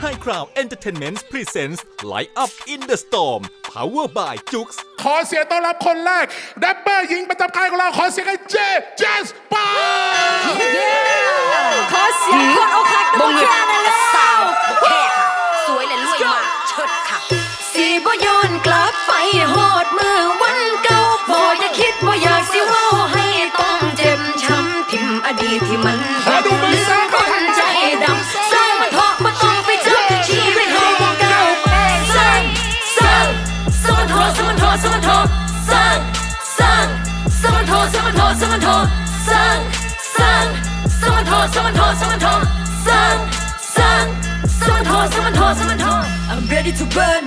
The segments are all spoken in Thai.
High Crown Entertainment Presents Light Up in the Storm Power by Jux ขอเสียงต้อนรับคนแรกแรปเปอร์หญิงประจำค่ายของเราขอเสียงให้เจเจสปาขอเสียงคนอกหักบ่ตัวเงียบแค่นั้นแต่แล้วสาวบ่แค่ค่ะ สวยและรวยมากเชิดค่ะ สีบ่ย้อนกลับไปโห สร้างสร้างสมันเถาะสมันเถาะสมันเถาะสร้างสร้างสมันเถาะสมันเถาะสมันเถาะสร้างสร้างสมันเถาะสมันเถาะสมันเถาะ I'm ready to burn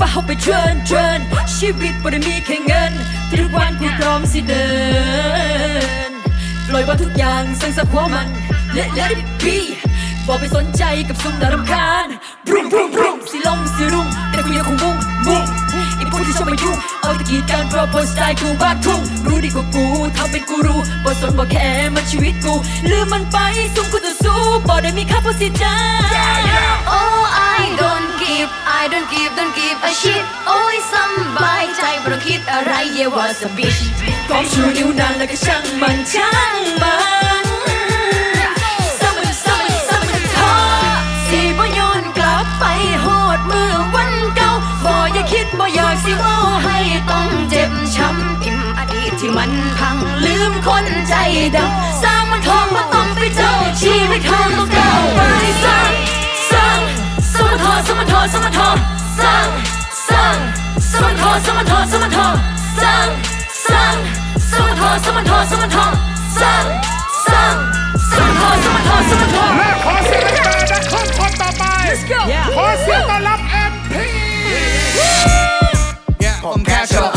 ป้าเขาไปเชิญเชิญชีวิตบ่ได้มีแค่เงินทุกวันกูพร้อมสิเดินปล่อยว่าทุกอย่างสังสับหัวมัน Let let it be บอกไปสนใจกับซุ่มน่ารำคาญบรุมบรุมบรุมสิลมสิรุ่งแต่กูยังคงมุ่งมุ่ง กที่ชอบมายุ่งเอาแตะกีดกันเพราะบนสไตล์กูบ้าทุ่งรู้ดีกว่ากูทำเป็นกูรู้บ่สนบ่แค่มันชีวิตกูลืมมันไปสุ่มกูจะสู้บ่ได้มีค่าเพราะสิจ้า Oh I don't give I don't give don't give a shit โอ้ยสำบายใจบ่ต้องคิดอะไร yeah was a bitch พร้อมชูนิ้วนางแล้วก็ช่างมันช่างมัน มันพังลืมคนใจดำสร้างมันทองบ่ต้องไปเจ้าชีวิตเขาต้องก้าวไปสร้างสร้างสมันทอสมันทอสมันทอสร้างสร้างสมันทอสมันทอสมันทอสร้างสร้างสมันทอสมันทอสมันทอสร้างสร้างสมันทอสมันทอสมันทอและขอเสียงให้แฟนนักคนคนต่อไปขอเสียงต้อนรับเอ็มพีผมแค่ชอัพ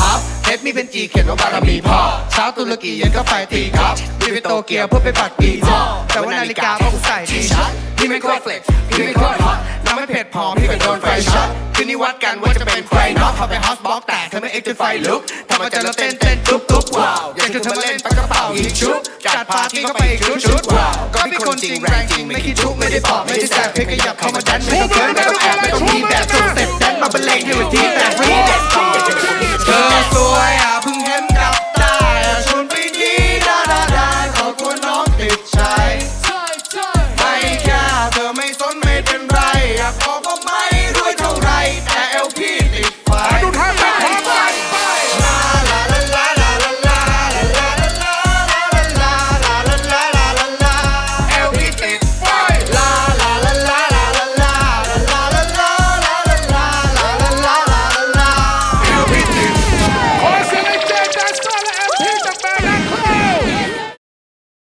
เทปมีเป็นจีเขียนว่าบารมีพ่อเช้าตุรกีเย็นก็ไฟตีครับพี่ไปโตเกียวเพื่อไปปัดปีพ่อแต่ว่านาฬิกาพ่อกูใส่ทีชัดพี่ไม่โคตรเฟล็กซ์พี่ไม่โคตรฮอตน้ำไม่เผ็ดพอพี่ก็โดนไฟช็อตคืนนี้วัดกันว่าจะเป็นใครเนาะเขาไปฮอสบ็อกแตกทำให้เอ็กซ์จนไฟลุกทำมาเจอแล้วเต้นเต้นตุ๊บตุ๊บว้าวอยากจะเธอมาเล่นปากกระเป๋ายิงชุบจัดปาร์ตี้เข้าไปอีกชุดชุดว้าวก็พี่คนจริงแรงจริงไม่คิดชุบไม่ได้บอกไม่ได้แสบเพียงขยับเข้ามาดันไม่ต้องเขินไม่ต้องแอบไม่ต้องมีแบบสุดเต็ปดันมาบรรเลงให้วันที่